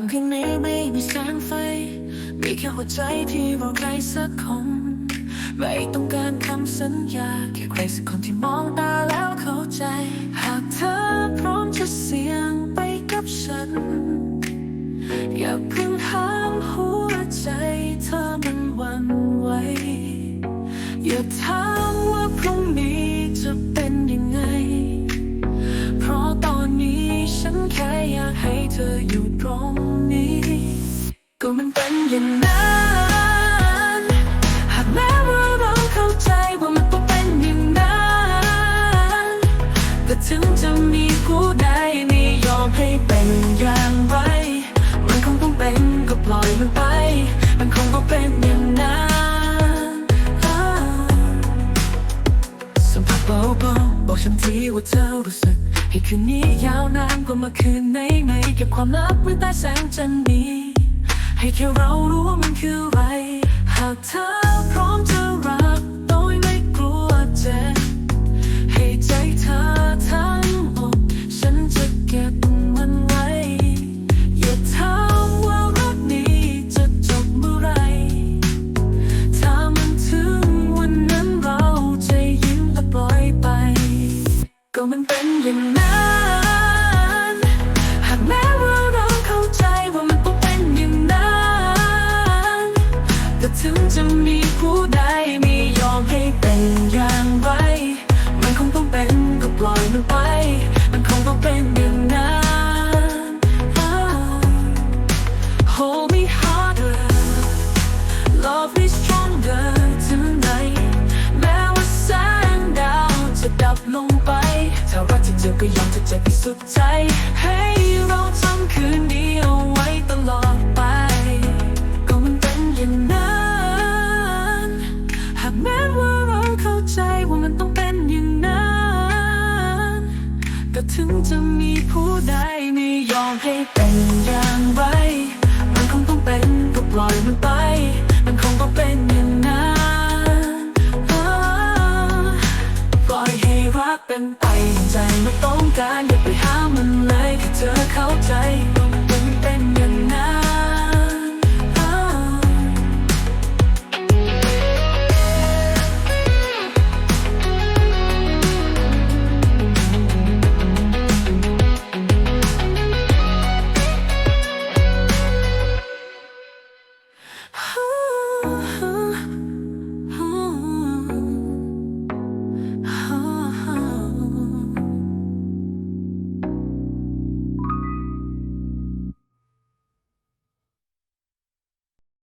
ำข้างในไม่มีแสงไฟ มีแค่หัวใจที่รอใครสักคนไม่ต้องการคำสัญญาแค่ใครสักคนที่มองตาแล้วเข้าใจ หากเธอพร้อมจะเสี่ยงไปกับฉัน อย่าเพิ่งห้ามหัวใจเธอมันหวันไหวอย่าถามว่า อยากให้เธออยู่ตรงนี้ ก็มันเป็นอย่างนั้นหากแม้ว่าเราเข้าใจว่ามันต้องเป็นอย่างนั้นแต่ถึงจะมีผู้ใดไม่ยอมให้เป็นอย่างไร มันคงต้องเป็นก็ปล่อยมันไป มันคงต้องเป็นอย่างนั้นสัมผัสเบาๆบอกฉันทีว่าเธอรู้สึก ให้คืนนี้ยาวนานกว่าเมื่อคืนไหนไหนเก็บความลับไว้ใต้แสงจันทร์นี้ ให้แค่เรารู้ว่ามันคืออะไร หากเธอ เป็นอย่างนั้นหากแม้ว่าเราเข้าใจว่ามันต้องเป็นอย่างนั้นแต่ถึงจะมีผู้ใดไม่ยอมให้เป็นอย่างไร มันคงต้องเป็นก็ปล่อยมันไป มันคงต้องเป็นอย่างนั้น Hold me harder Love me stronger tonight แม้ว่าแสงดาวจะดับลงไป เจอก็ยอมจะเจ็บที่สุดใจ ให้เราทำคืนนี้เอาไว้ตลอดไป ก็มันเป็นอย่างนั้นหากแม้ว่าเราเข้าใจว่ามันต้องเป็นอย่างนั้น ก็ถึงจะมีผู้ใดไม่ยอมให้เป็นอย่างไร เป็นไปใจไม่ต้องการอย่าไปหามันเลยแค่เธอเข้าใจ